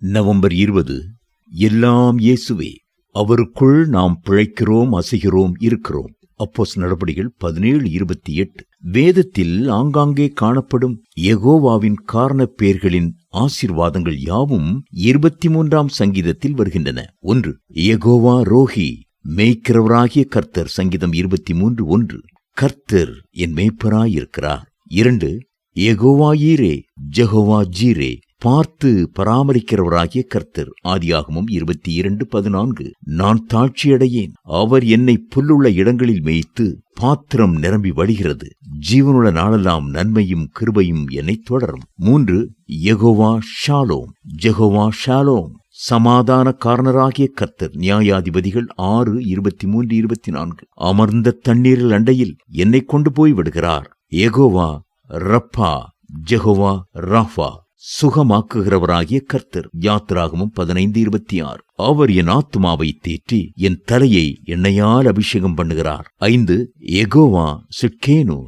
November இருபது எல்லாம் இயேசுவே அவருக்குள் நாம் பிழைக்கிறோம் அசைகிறோம் இருக்கிறோம். அப்போஸ் நடபடிகள் பதினேழு இருபத்தி எட்டு. வேதத்தில் ஆங்காங்கே காணப்படும் எகோவாவின் காரண பெயர்களின் ஆசிர்வாதங்கள் யாவும் இருபத்தி மூன்றாம் சங்கீதத்தில் வருகின்றன. ஒன்று எகோவா ரோஹி மேய்க்கிறவராகிய கர்த்தர். சங்கீதம் இருபத்தி மூன்று ஒன்று கர்த்தர் என் மேய்ப்பராயிருக்கிறார். இரண்டு எகோவா ஈரே ஜெகோவா ஜீரே பார்த்து பராமரிக்கிறவராகிய கர்த்தர். ஆதியாகமும் இருபத்தி இரண்டு பதினான்கு. நான் தாட்சியடையேன் அவர் என்னை புல்லுள்ள இடங்களில் மேய்த்து பாத்திரம் நிரம்பி வழிகிறது. ஜீவனுள்ள நாளெல்லாம் நன்மையும் கிருபையும் என்னை தொடரும். மூன்று எகோவா ஷாலோம். Jehovah Shalom. சமாதான காரணராகிய கர்த்தர். நியாயாதிபதிகள் ஆறு இருபத்தி மூன்று இருபத்தி நான்கு அமர்ந்த தண்ணீரில் அண்டையில் என்னை கொண்டு போய் விடுகிறார். எகோவா ரப்பா. ஜெகோவா ராஃபா. சுகமாக்குகிறவராகிய கர்த்தர். யாத்திராகமும் பதினைந்து இருபத்தி ஆறு அவர் என் ஆத்துமாவை தேற்றி என் தலையை எண்ணெயால் அபிஷேகம் பண்ணுகிறார். ஐந்து எகோவா சிட்கேனு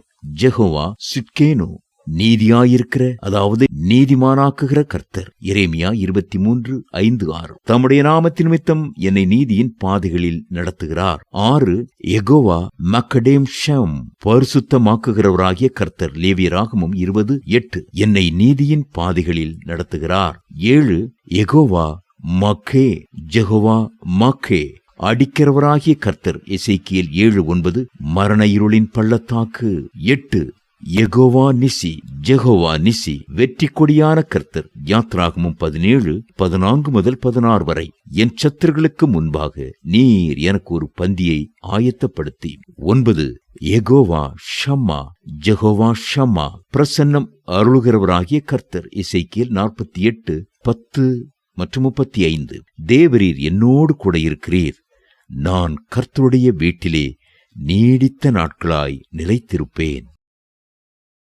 ஜெகோவா சிட்கேனு நீதியாயிருக்கிற அதாவது நீதிமானாக்குகிற கர்த்தர். இரேமியா இருபத்தி மூன்று ஐந்து ஆறு. தம்முடைய நாமத்தின் நிமித்தம் என்னை நீதியின் பாதைகளில் நடத்துகிறார். ஆறு எகோவா மக்கடேம் ஷம் பரிசுத்தமாக்குகிறவராகிய கர்த்தர். லேவியராகமும் இருபது எட்டு. என்னை நீதியின் பாதைகளில் நடத்துகிறார். ஏழு எகோவா மக்கே ஜெகோவா மக்கே. அடிக்கிறவராகிய கர்த்தர். இசைக்கியல் ஏழு ஒன்பது. மரண இருளின் பள்ளத்தாக்கு. எட்டு எகோவா நிசி ஜெகோவா நிசி வெற்றி கொடியான கர்த்தர். யாத்ராகமும் பதினேழு பதினான்கு முதல் பதினாறு வரை. என் சத்துருகளுக்கு முன்பாக நீர் எனக்கு ஒரு பந்தியை ஆயத்தப்படுத்தி. ஒன்பது எகோவா ஷம்மா ஜெகோவா ஷம்மா. பிரசன்னம் அருளுகிறவராகிய கர்த்தர். இசைக்கியல் நாற்பத்தி எட்டு பத்து மற்றும் முப்பத்தி ஐந்து தேவரீர் என்னோடு கூட இருக்கிறீர். நான் கர்த்தருடைய வீட்டிலே நீடித்த நாட்களாய் நிலைத்திருப்பேன்.